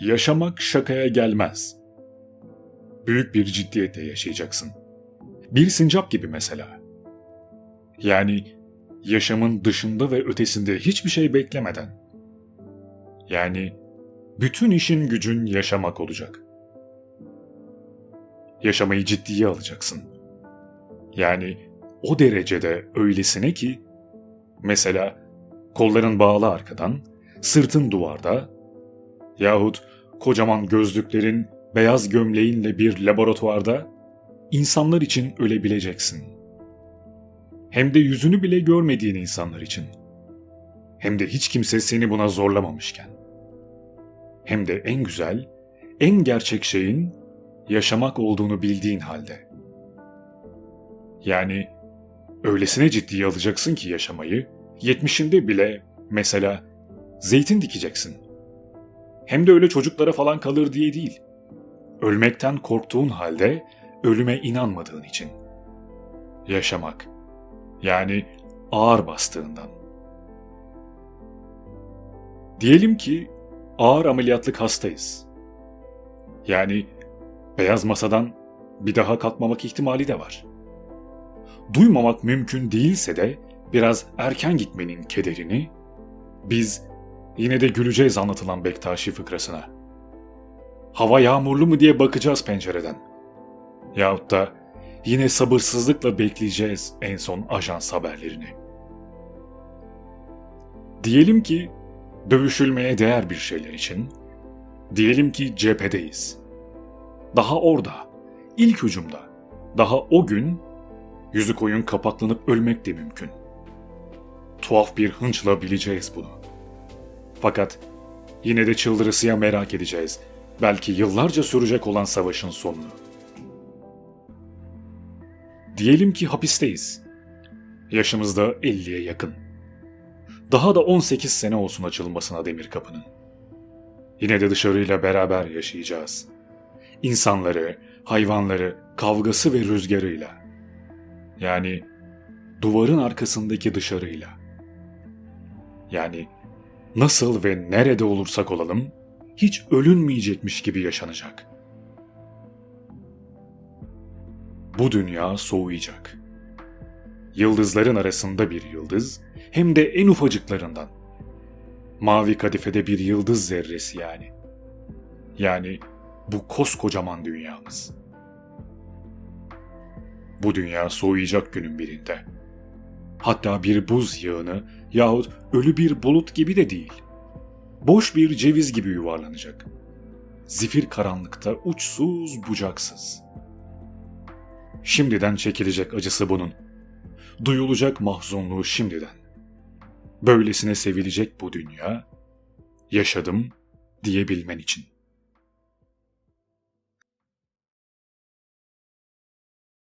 Yaşamak şakaya gelmez. Büyük bir ciddiyetle yaşayacaksın. Bir sincap gibi mesela. Yani yaşamın dışında ve ötesinde hiçbir şey beklemeden. Yani bütün işin gücün yaşamak olacak. Yaşamayı ciddiye alacaksın. Yani o derecede öylesine ki mesela kolların bağlı arkadan, sırtın duvarda yahut kocaman gözlüklerin, beyaz gömleğinle bir laboratuvarda insanlar için ölebileceksin. Hem de yüzünü bile görmediğin insanlar için. Hem de hiç kimse seni buna zorlamamışken. Hem de en güzel, en gerçek şeyin yaşamak olduğunu bildiğin halde. Yani öylesine ciddiye alacaksın ki yaşamayı, yetmişinde bile mesela zeytin dikeceksin. Hem de öyle çocuklara falan kalır diye değil. Ölmekten korktuğun halde ölüme inanmadığın için. Yaşamak. Yani ağır bastığından. Diyelim ki ağır ameliyatlık hastayız. Yani beyaz masadan bir daha kalkmamak ihtimali de var. Duymamak mümkün değilse de biraz erken gitmenin kederini biz yine de güleceğiz anlatılan Bektaşi fıkrasına. Hava yağmurlu mu diye bakacağız pencereden. Yahut da yine sabırsızlıkla bekleyeceğiz en son ajans haberlerini. Diyelim ki dövüşülmeye değer bir şeyler için, diyelim ki cephedeyiz. Daha orada, ilk hücumda, daha o gün yüzü koyun kapaklanıp ölmek de mümkün. Tuhaf bir hınçla bileceğiz bunu. Fakat yine de çıldırısıya merak edeceğiz. Belki yıllarca sürecek olan savaşın sonunu. Diyelim ki hapisteyiz. Yaşımız da 50'ye yakın. Daha da 18 sene olsun açılmasına demir kapının. Yine de dışarıyla beraber yaşayacağız. İnsanları, hayvanları, kavgası ve rüzgarıyla. Yani duvarın arkasındaki dışarıyla. Yani nasıl ve nerede olursak olalım hiç ölünmeyecekmiş gibi yaşanacak. Bu dünya soğuyacak. Yıldızların arasında bir yıldız hem de en ufacıklarından. Mavi kadifede bir yıldız zerresi yani. Yani bu koskocaman dünyamız. Bu dünya soğuyacak günün birinde. Hatta bir buz yağını yahut ölü bir bulut gibi de değil. Boş bir ceviz gibi yuvarlanacak. Zifir karanlıkta uçsuz bucaksız. Şimdiden çekilecek acısı bunun. Duyulacak mahzunluğu şimdiden. Böylesine sevilecek bu dünya, yaşadım diyebilmen için.''